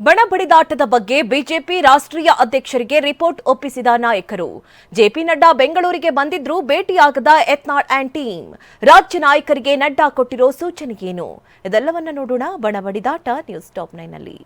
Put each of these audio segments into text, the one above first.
ಬಣ ಬಡಿದಾಟದ ಬಗ್ಗೆ ಬಿಜೆಪಿ ರಾಷ್ಟ್ರೀಯ ಅಧ್ಯಕ್ಷರಿಗೆ ರಿಪೋರ್ಟ್ ಒಪ್ಪಿಸಿದ ನಾಯಕರು. ಜೆಪಿ ನಡ್ಡಾ ಬೆಂಗಳೂರಿಗೆ ಬಂದಿದ್ರೂ ಭೇಟಿಯಾಗದ ಯತ್ನಾಳ್ ಆ್ಯಂಡ್ ಟೀಮ್. ರಾಜ್ಯ ನಾಯಕರಿಗೆ ನಡ್ಡಾ ಕೊಟ್ಟಿರೋ ಸೂಚನೆಯೇನು ಇದೆಲ್ಲವನ್ನ ನೋಡೋಣ. ಬಣ ಬಡಿದಾಟ ನ್ಯೂಸ್ ಟಾಪ್ ನೈನ್ನಲ್ಲಿ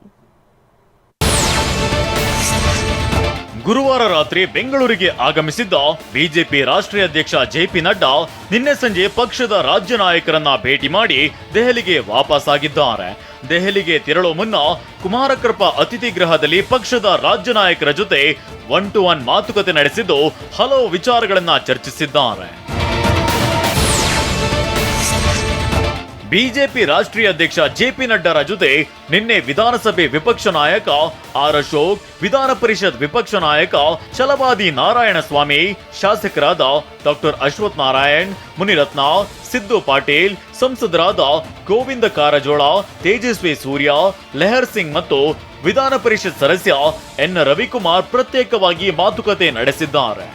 ಗುರುವಾರ ರಾತ್ರಿ ಬೆಂಗಳೂರಿಗೆ ಆಗಮಿಸಿದ್ದ ಬಿಜೆಪಿ ರಾಷ್ಟ್ರೀಯ ಅಧ್ಯಕ್ಷ ಜೆಪಿ ನಡ್ಡಾ ನಿನ್ನೆ ಸಂಜೆ ಪಕ್ಷದ ರಾಜ್ಯ ನಾಯಕರನ್ನ ಭೇಟಿ ಮಾಡಿ ದೆಹಲಿಗೆ ವಾಪಸ್ಸಾಗಿದ್ದಾರೆ ದೆಹಲಿಗೆ ತೆರಳುವ ಮುನ್ನ ಕುಮಾರಕೃಪ ಅತಿಥಿ ಗೃಹದಲ್ಲಿ ಪಕ್ಷದ ರಾಜ್ಯ ನಾಯಕರ ಜೊತೆ ಒನ್ ಟು ಒನ್ ಮಾತುಕತೆ ನಡೆಸಿದ್ದು ಹಲವು ವಿಚಾರಗಳನ್ನ ಚರ್ಚಿಸಿದ್ದಾರೆ. ಬಿಜೆಪಿ ರಾಷ್ಟ್ರೀಯ ಅಧ್ಯಕ್ಷ ಜೆ ಪಿ ನಡ್ಡಾರ ಜೊತೆ ನಿನ್ನೆ ವಿಧಾನಸಭೆ ವಿಪಕ್ಷ ನಾಯಕ ಆರ್ ಅಶೋಕ್, ವಿಧಾನ ಪರಿಷತ್ ವಿಪಕ್ಷ ನಾಯಕ ಛಲವಾದಿ ನಾರಾಯಣ ಸ್ವಾಮಿ ಶಾಸಕರಾದ ಡಾಕ್ಟರ್ ಅಶ್ವಥ್ ನಾರಾಯಣ್, ಮುನಿರತ್ನ, ಸಿದ್ದು ಪಾಟೀಲ್, ಸಂಸದರಾದ ಗೋವಿಂದ ಕಾರಜೋಳ, ತೇಜಸ್ವಿ ಸೂರ್ಯ, ಲೆಹರ್ ಸಿಂಗ್ ಮತ್ತು ವಿಧಾನ ಪರಿಷತ್ ಸದಸ್ಯ ಎನ್ ರವಿಕುಮಾರ್ ಪ್ರತ್ಯೇಕವಾಗಿ ಮಾತುಕತೆ ನಡೆಸಿದ್ದಾರೆ.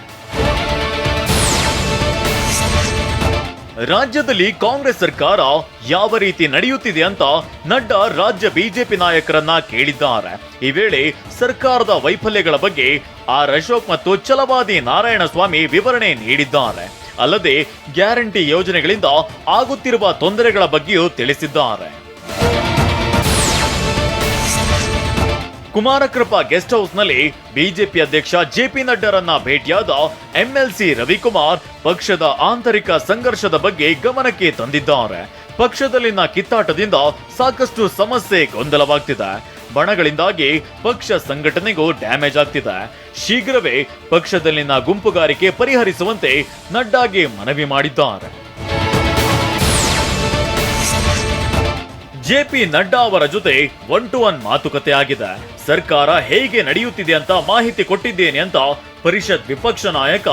ರಾಜ್ಯದಲ್ಲಿ ಕಾಂಗ್ರೆಸ್ ಸರ್ಕಾರ ಯಾವ ರೀತಿ ನಡೆಯುತ್ತಿದೆ ಅಂತ ನಡ್ಡಾ ರಾಜ್ಯ ಬಿಜೆಪಿ ನಾಯಕರನ್ನ ಕೇಳಿದ್ದಾರೆ. ಈ ವೇಳೆ ಸರ್ಕಾರದ ವೈಫಲ್ಯಗಳ ಬಗ್ಗೆ ಆರ್ ಅಶೋಕ್ ಮತ್ತು ಛಲವಾದಿ ನಾರಾಯಣಸ್ವಾಮಿ ವಿವರಣೆ ನೀಡಿದ್ದಾರೆ. ಅಲ್ಲದೆ ಗ್ಯಾರಂಟಿ ಯೋಜನೆಗಳಿಂದ ಆಗುತ್ತಿರುವ ತೊಂದರೆಗಳ ಬಗ್ಗೆಯೂ ತಿಳಿಸಿದ್ದಾರೆ. ಕುಮಾರಕೃಪಾ ಗೆಸ್ಟ್ ಹೌಸ್ನಲ್ಲಿ ಬಿಜೆಪಿ ಅಧ್ಯಕ್ಷ ಜೆ ಪಿ ನಡ್ಡರನ್ನ ಭೇಟಿಯಾದ ಎಂಎಲ್ಸಿ ರವಿಕುಮಾರ್ ಪಕ್ಷದ ಆಂತರಿಕ ಸಂಘರ್ಷದ ಬಗ್ಗೆ ಗಮನಕ್ಕೆ ತಂದಿದ್ದಾರೆ. ಪಕ್ಷದಲ್ಲಿನ ಕಿತ್ತಾಟದಿಂದ ಸಾಕಷ್ಟು ಸಮಸ್ಯೆ ಗೊಂದಲವಾಗ್ತಿದೆ. ಬಣಗಳಿಂದಾಗಿ ಪಕ್ಷ ಸಂಘಟನೆಗೂ ಡ್ಯಾಮೇಜ್ ಆಗ್ತಿದೆ. ಶೀಘ್ರವೇ ಪಕ್ಷದಲ್ಲಿನ ಗುಂಪುಗಾರಿಕೆ ಪರಿಹರಿಸುವಂತೆ ನಡ್ಡಾಗೆ ಮನವಿ ಮಾಡಿದ್ದಾರೆ. ಜೆಪಿ ನಡ್ಡಾ ಅವರ ಜೊತೆ ಒನ್ ಟು ಒನ್ ಮಾತುಕತೆ ಆಗಿದೆ. ಸರ್ಕಾರ ಹೇಗೆ ನಡೆಯುತ್ತಿದೆ ಅಂತ ಮಾಹಿತಿ ಕೊಟ್ಟಿದ್ದೇನೆ ಅಂತ ಪರಿಷತ್ ವಿಪಕ್ಷ ನಾಯಕ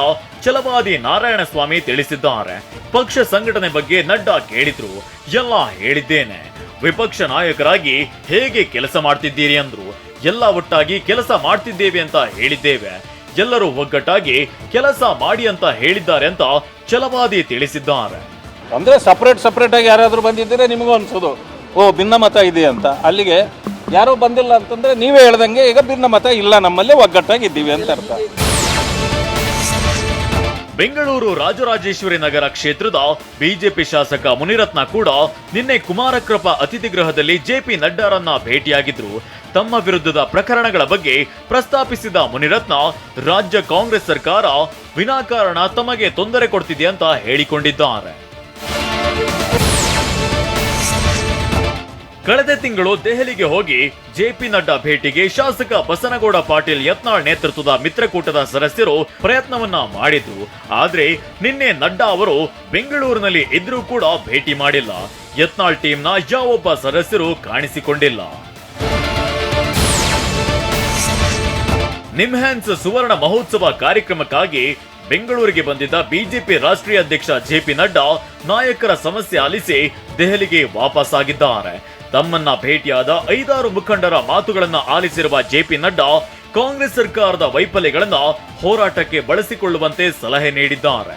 ಛಲವಾದಿ ನಾರಾಯಣಸ್ವಾಮಿ ತಿಳಿಸಿದ್ದಾರೆ. ಪಕ್ಷ ಸಂಘಟನೆ ಬಗ್ಗೆ ನಡ್ಡಾ ಕೇಳಿದ್ರು, ಎಲ್ಲ ಹೇಳಿದ್ದೇನೆ. ವಿಪಕ್ಷ ನಾಯಕರಾಗಿ ಹೇಗೆ ಕೆಲಸ ಮಾಡ್ತಿದ್ದೀರಿ ಅಂದ್ರು, ಎಲ್ಲ ಒಟ್ಟಾಗಿ ಕೆಲಸ ಮಾಡ್ತಿದ್ದೇವೆ ಅಂತ ಹೇಳಿದ್ದೇವೆ. ಎಲ್ಲರೂ ಒಗ್ಗಟ್ಟಾಗಿ ಕೆಲಸ ಮಾಡಿ ಅಂತ ಹೇಳಿದ್ದಾರೆ ಅಂತ ಛಲವಾದಿ ತಿಳಿಸಿದ್ದಾರೆ. ಅಂದ್ರೆ ಸಪರೇಟ್ ಸಪರೇಟ್ ಆಗಿ ಯಾರಾದರೂ ಬಂದಿದ್ದರೆ? ನಿಮಗೂ ಅನ್ಸೋದು, ಓ ಭಿನ್ನಮತ ಇದೆ ಅಂತ. ಅಲ್ಲಿಗೆ ಯಾರೂ ಬಂದಿಲ್ಲ ಅಂತಂದ್ರೆ ನೀವೇ ಹೇಳ್ದಂಗೆ, ಈಗ ಭಿನ್ನಮತ ಇಲ್ಲ, ನಮ್ಮಲ್ಲಿ ಒಗ್ಗಟ್ಟಾಗಿದ್ದೀವಿ ಅಂತ ಅರ್ಥ. ಬೆಂಗಳೂರು ರಾಜರಾಜೇಶ್ವರಿ ನಗರ ಕ್ಷೇತ್ರದ ಬಿಜೆಪಿ ಶಾಸಕ ಮುನಿರತ್ನ ಕೂಡ ನಿನ್ನೆ ಕುಮಾರಕೃಪ ಅತಿಥಿ ಗೃಹದಲ್ಲಿ ಜೆಪಿ ನಡ್ಡಾರನ್ನ ಭೇಟಿಯಾಗಿದ್ರು. ತಮ್ಮ ವಿರುದ್ಧದ ಪ್ರಕರಣಗಳ ಬಗ್ಗೆ ಪ್ರಸ್ತಾಪಿಸಿದ ಮುನಿರತ್ನ, ರಾಜ್ಯ ಕಾಂಗ್ರೆಸ್ ಸರ್ಕಾರ ವಿನಾಕಾರಣ ತಮಗೆ ತೊಂದರೆ ಕೊಡ್ತಿದೆ ಅಂತ ಹೇಳಿಕೊಂಡಿದ್ದಾರೆ. ಕಳೆದ ತಿಂಗಳು ದೆಹಲಿಗೆ ಹೋಗಿ ಜೆಪಿ ನಡ್ಡಾ ಭೇಟಿಗೆ ಶಾಸಕ ಬಸನಗೌಡ ಪಾಟೀಲ್ ಯತ್ನಾಳ್ ನೇತೃತ್ವದ ಮಿತ್ರಕೂಟದ ಸದಸ್ಯರು ಪ್ರಯತ್ನವನ್ನ ಮಾಡಿದ್ರು. ಆದ್ರೆ ನಿನ್ನೆ ನಡ್ಡಾ ಅವರು ಬೆಂಗಳೂರಿನಲ್ಲಿ ಇದ್ರೂ ಕೂಡ ಭೇಟಿ ಮಾಡಿಲ್ಲ. ಯತ್ನಾಳ್ ಟೀಮ್ನ ಯಾವೊಬ್ಬ ಸದಸ್ಯರು ಕಾಣಿಸಿಕೊಂಡಿಲ್ಲ. ನಿಮ್ಹ್ಯಾನ್ಸ್ ಸುವರ್ಣ ಮಹೋತ್ಸವ ಕಾರ್ಯಕ್ರಮಕ್ಕಾಗಿ ಬೆಂಗಳೂರಿಗೆ ಬಂದಿದ್ದ ಬಿಜೆಪಿ ರಾಷ್ಟ್ರೀಯ ಅಧ್ಯಕ್ಷ ಜೆಪಿ ನಡ್ಡಾ ನಾಯಕರ ಸಮಸ್ಯೆ ಆಲಿಸಿ ದೆಹಲಿಗೆ ವಾಪಸ್ಸಾಗಿದ್ದಾರೆ. ತಮ್ಮನ್ನ ಭೇಟಿಯಾದ ಐದಾರು ಮುಖಂಡರ ಮಾತುಗಳನ್ನು ಆಲಿಸಿರುವ ಜೆಪಿ ನಡ್ಡಾ ಕಾಂಗ್ರೆಸ್ ಸರ್ಕಾರದ ವೈಫಲ್ಯಗಳನ್ನು ಹೋರಾಟಕ್ಕೆ ಬಳಸಿಕೊಳ್ಳುವಂತೆ ಸಲಹೆ ನೀಡಿದ್ದಾರೆ.